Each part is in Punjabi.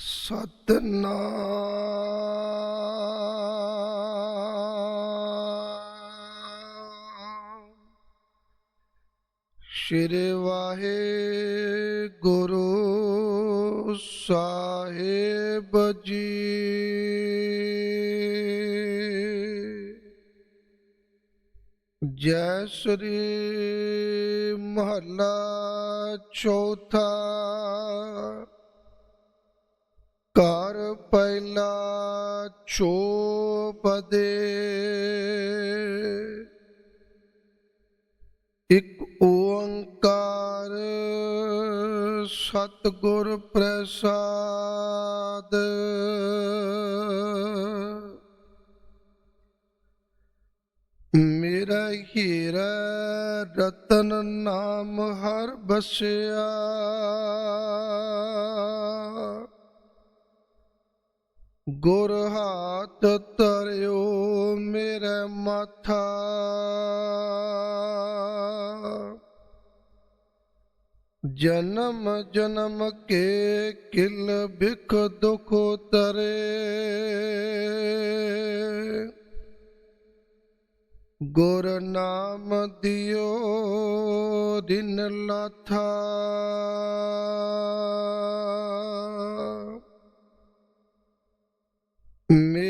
ਸਤਨਾਮ। ਸ਼੍ਰੀ ਵਾਹਿਗੁਰੂ ਸਾਹਿਬ ਜੀ। ਜੈ ਸ੍ਰੀ ਮਹੱਲਾ ਚੌਥਾ। ਘਰ ਪਹਿਲਾ ਚੋਪਦੇ। ਇੱਕ ਓੰਕਾਰ ਸਤਿਗੁਰ ਪ੍ਰਸਾਦ। ਮੇਰਾ ਹੀਰਾ ਰਤਨ ਨਾਮ ਹਰ ਬਸਿਆ। ਗੁਰ ਹਾਥ ਤਰਿਓ ਮੇਰੇ ਮਾਥਾ। ਜਨਮ ਜਨਮ ਕੇ ਕਿਲ ਬਿਖ ਦੁਖ ਤਰੇ। ਗੁਰ ਨਾਮ ਦਿਓ ਦਿਨ ਲਾਥਾ।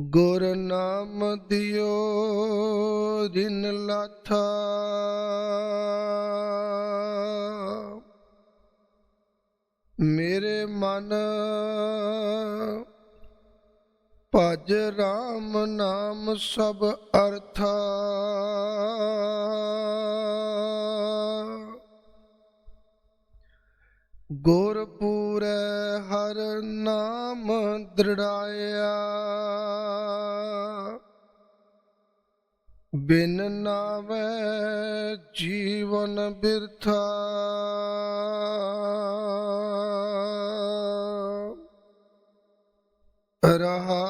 ਗੁਰ ਨਾਮ ਦਿਓ ਦਿਨ ਲਾਥਾ। ਮੇਰੇ ਮਨ ਭਜ ਰਾਮ ਨਾਮ ਸਭ ਅਰਥਾ। ਗੁਰਪੂਰੈ ਹਰ ਨਾਮ ਦ੍ਰਿੜਾਇਆ। ਬਿਨ ਨਾਵੇ ਜੀਵਨ ਬਿਰਥਾ। ਰਹਾ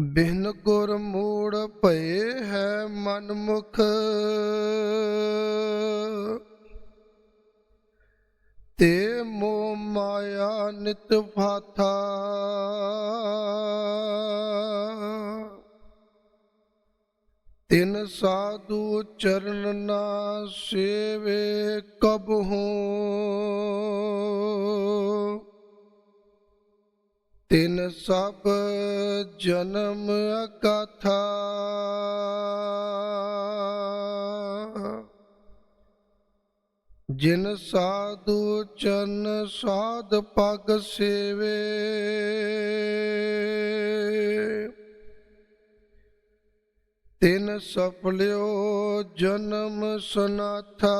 ਬਿਨ ਗੁਰ ਮੂੜ ਭਏ ਹੈ ਮਨ ਮੁਖ ਤੇ ਮੋ ਮਾਇਆ ਨਿਤ ਫਾਥਾ ਤਿਨ ਸਾਧੂ ਚਰਨ ਨਾ ਸੇਵੇ ਕਬਹੂ ਤਿਨ ਸਭ ਜਨਮ ਅਕਾਥਾ। ਜਿਨ ਸਾਧੂ ਚਰਨ ਸਾਧ ਪਗ ਸੇਵੇ। ਤਿਨ ਸਫਲਿਓ ਜਨਮ ਸਨਾਥਾ।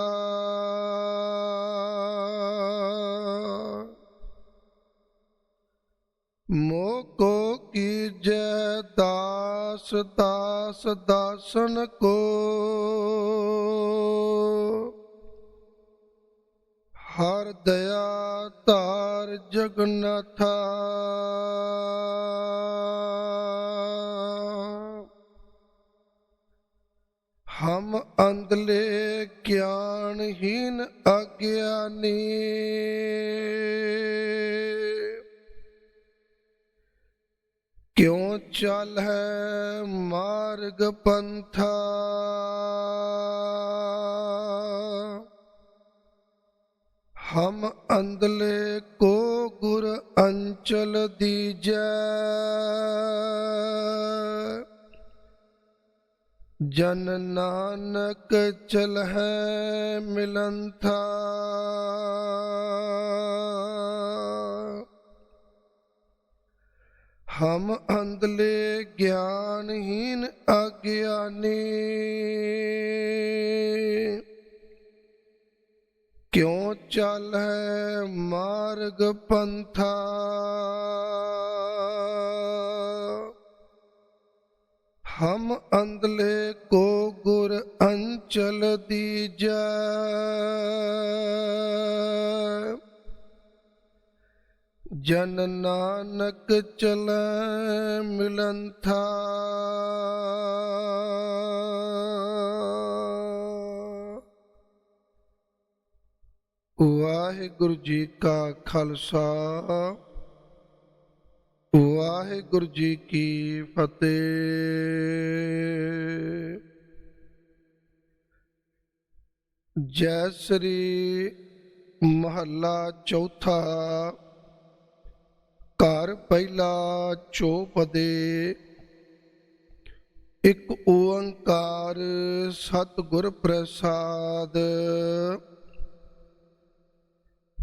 ਮੋਕੋ ਕੀ ਕੀਜੈ ਦਾਸ ਦਾਸ ਦਾਸਨ ਕੋ। ਹਰ ਦਇਆ ਧਾਰ ਜਗਨਥਾ। ਹਮ ਅੰਧਲੇ ਗਿਆਨਹੀਨ ਅਗਿਆਨੀ। ਕਿਉ ਚੱਲ ਹੈ ਮਾਰਗ ਪੰਥਾ? ਹਮ ਅੰਦਲੇ ਕੋ ਗੁਰ ਅੰਚਲ ਦੀਜੈ। ਜਨ ਨਾਨਕ ਚਲ ਹੈ ਮਿਲੰਥਾ। ਹਮ ਅੰਧਲੇ ਗਿਆਨਹੀਨ ਅਗਿਆਨੀ। ਕਿਉ ਚੱਲ ਹੈ ਮਾਰਗ ਪੰਥਾ। ਹਮ ਅੰਦਲੇ ਕੋ ਗੁਰ ਅੰਚਲ ਦੀਜੈ। ਜਨ ਨਾਨਕ ਚਲੈ ਮਿਲੰਥਾ। ਵਾਹਿਗੁਰੂ ਜੀ ਕਾ ਖਾਲਸਾ। ਵਾਹਿਗੁਰੂ ਜੀ ਕੀ ਫਤਿਹ। ਜੈ ਸ੍ਰੀ ਮਹੱਲਾ ਚੌਥਾ। ਘਰ ਪਹਿਲਾ ਚੌਪਦੇ। ਇੱਕ ਓੰਕਾਰ ਸਤਿਗੁਰ ਪ੍ਰਸਾਦ।